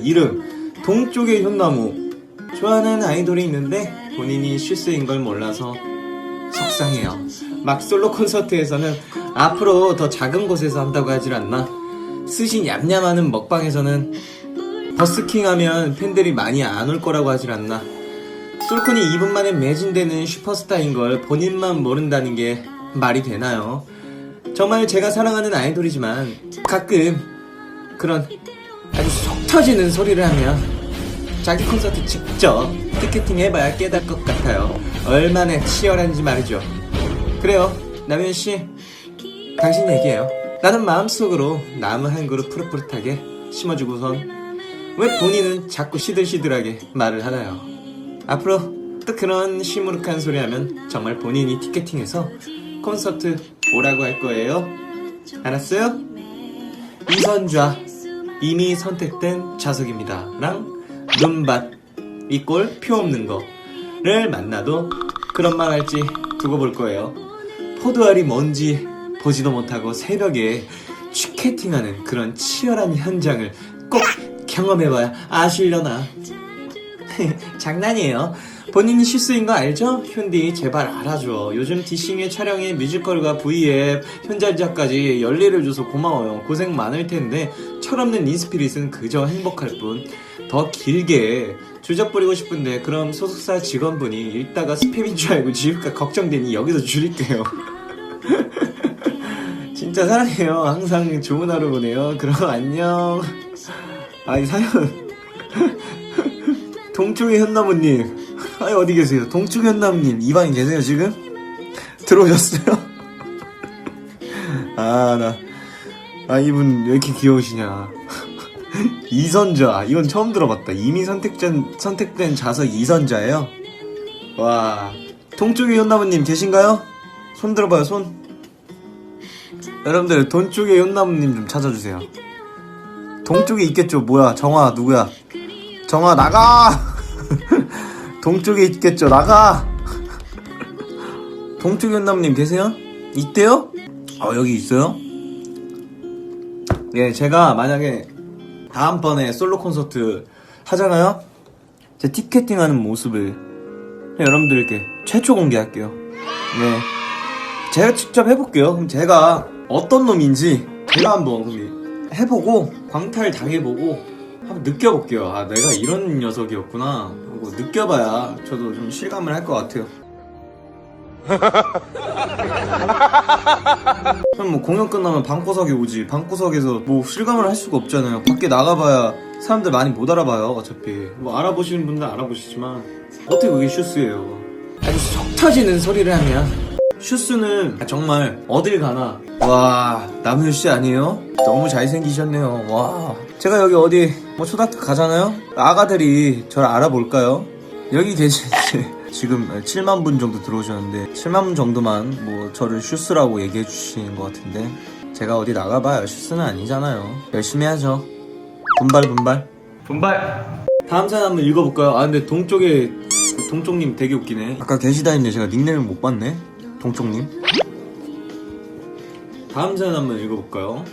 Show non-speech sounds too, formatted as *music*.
이름 동쪽의 현나무. 좋아하는 아이돌이 있는데 본인이 슈스인 걸 몰라서 속상해요. 막 솔로 콘서트에서는 앞으로 더 작은 곳에서 한다고 하질 않나? 스신 얌얌하는 먹방에서는 버스킹하면 팬들이 많이 안 올 거라고 하질 않나? 솔콘이 2분 만에 매진되는 슈퍼스타인 걸 본인만 모른다는 게 말이 되나요? 정말 제가 사랑하는 아이돌이지만 가끔 그런 터지는 소리를 하면 자기 콘서트 직접 티켓팅 해봐야 깨달을 것 같아요. 얼마나 치열한지 말이죠. 그래요, 남현 씨, 당신 얘기해요. 나는 마음속으로 나무 한 그루 푸릇푸릇하게 심어주고선 왜 본인은 자꾸 시들시들하게 말을 하나요? 앞으로 또 그런 시무룩한 소리 하면 정말 본인이 티켓팅해서 콘서트 오라고 할 거예요. 알았어요? 이선좌 이미 선택된 좌석입니다. 랑 눈밭 이 꼴 표 없는 거를 만나도 그런 말 할지 두고 볼 거예요. 포도알이 뭔지 보지도 못하고 새벽에 취캐팅하는 그런 치열한 현장을 꼭 경험해봐야 아시려나. *laughs* 장난이에요. 본인이 실수인 거 알죠? 현디 제발 알아줘. 요즘 디싱의 촬영에 뮤지컬과 V앱, 현장작까지 열일을 줘서 고마워요. 고생 많을 텐데 철없는 인스피릿은 그저 행복할 뿐. 더 길게 주접 부리고 싶은데 그럼 소속사 직원분이 읽다가 스팸인 줄 알고 지울까 걱정되니 여기서 줄일게요. *laughs* 진짜 사랑해요. 항상 좋은 하루 보내요. 그럼 안녕. 아이 사연 동쪽의 현나무님. *laughs* 아니 어디 계세요? 동쪽의 현나무님. 이 방에 계세요 지금? 들어오셨어요? *laughs* 아 나. 아 이분 왜 이렇게 귀여우시냐. *laughs* 이선자. 이건 처음 들어봤다. 이미 선택된 선택된 좌석 이선자예요? 와. 동쪽의 현나무님 계신가요? 손 들어봐요 손. 여러분들 동쪽의 현나무님 좀 찾아주세요. 동쪽에 있겠죠? 뭐야? 정화 누구야 정아 나가 *laughs* 동쪽에 있겠죠 나가 동쪽 연남님 계세요? 있대요? 어 여기 있어요? 예 제가 만약에 다음번에 솔로 콘서트 하잖아요 제 티켓팅하는 모습을 여러분들께 최초 공개할게요 네 제가 직접 해볼게요 그럼 제가 어떤 놈인지 제가 한번 해보고 광탈 당해보고 한번 느껴볼게요. 아, 내가 이런 녀석이었구나. 하고 느껴봐야 저도 좀 실감을 할 것 같아요. *laughs* 그럼 뭐 공연 끝나면 방구석에 오지. 방구석에서 뭐 실감을 할 수가 없잖아요. 밖에 나가봐야 사람들 많이 못 알아봐요. 어차피 뭐 알아보시는 분들 알아보시지만 어떻게 그게 슈스예요? 아주 속 터지는 소리를 하면 슈스는 정말 어딜 가나 와 남효 씨 아니에요? 너무 잘생기셨네요. 와 제가 여기 어디 뭐 초등학교 가잖아요. 아가들이 저를 알아볼까요? 여기 계신 지금 7만 분 정도 들어오셨는데 7만 분 정도만 뭐 저를 슈스라고 얘기해 주시는 것 같은데 제가 어디 나가봐요 슈스는 아니잖아요. 열심히 하죠. 분발 분발 분발. 다음 사연 한번 읽어볼까요? 아 근데 동쪽에 그 동쪽님 되게 웃기네. 아까 계시다 했는데 제가 닉네임을 못 봤네. 동쪽님. 다음 사연 한번 읽어볼까요?